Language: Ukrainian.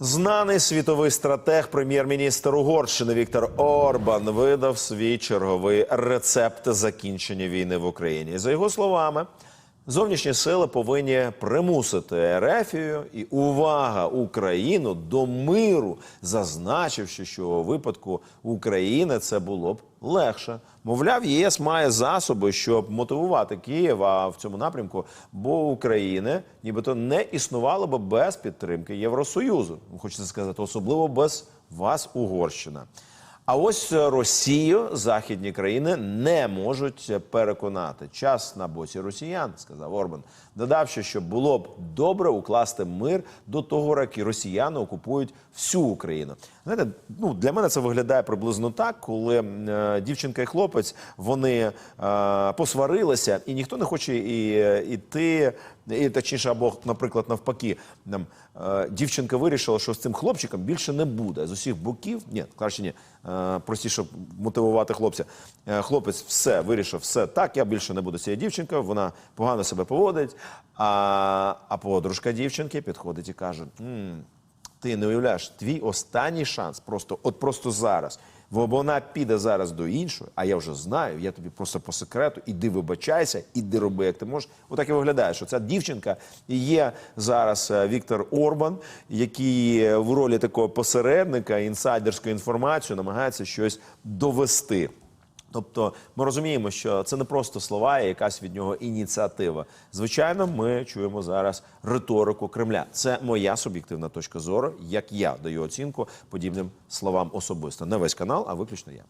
Знаний світовий стратег, прем'єр-міністр Угорщини Віктор Орбан видав свій черговий рецепт закінчення війни в Україні. За його словами, зовнішні сили повинні примусити Ерефію і увага Україну до миру, зазначивши, що у випадку України це було б легше. Мовляв, ЄС має засоби, щоб мотивувати Київ а в цьому напрямку, бо України нібито не існувало б без підтримки Євросоюзу. Хочеться сказати, особливо без вас, Угорщина. А ось Росію західні країни не можуть переконати. Час на боці росіян, сказав Орбан, додавши, що було б добре укласти мир до того, як і росіяни окупують всю Україну. Знаєте, ну для мене це виглядає приблизно так, коли е, дівчинка і хлопець вони е, посварилися, і ніхто не хоче і, іти, і точніше, або, наприклад, навпаки, там е, дівчинка вирішила, що з цим хлопчиком більше не буде з усіх боків. Ні, краще ні. Е, простіше мотивувати хлопця. Е, хлопець все вирішив, все так, я більше не буду цією дівчинкою, вона погано себе поводить. А, а подружка дівчинки підходить і каже: «М, ти не уявляєш, твій останній шанс, просто от просто зараз. Бо вона піде зараз до іншої, а я вже знаю, я тобі просто по секрету, іди вибачайся, іди роби, як ти можеш. Отак і виглядає, що ця дівчинка є зараз е, Віктор Орбан, який в ролі такого посередника інсайдерської інформації намагається щось довести. Тобто ми розуміємо, що це не просто слова, а якась від нього ініціатива. Звичайно, ми чуємо зараз риторику Кремля. Це моя суб'єктивна точка зору, як я даю оцінку подібним словам особисто. Не весь канал, а виключно я.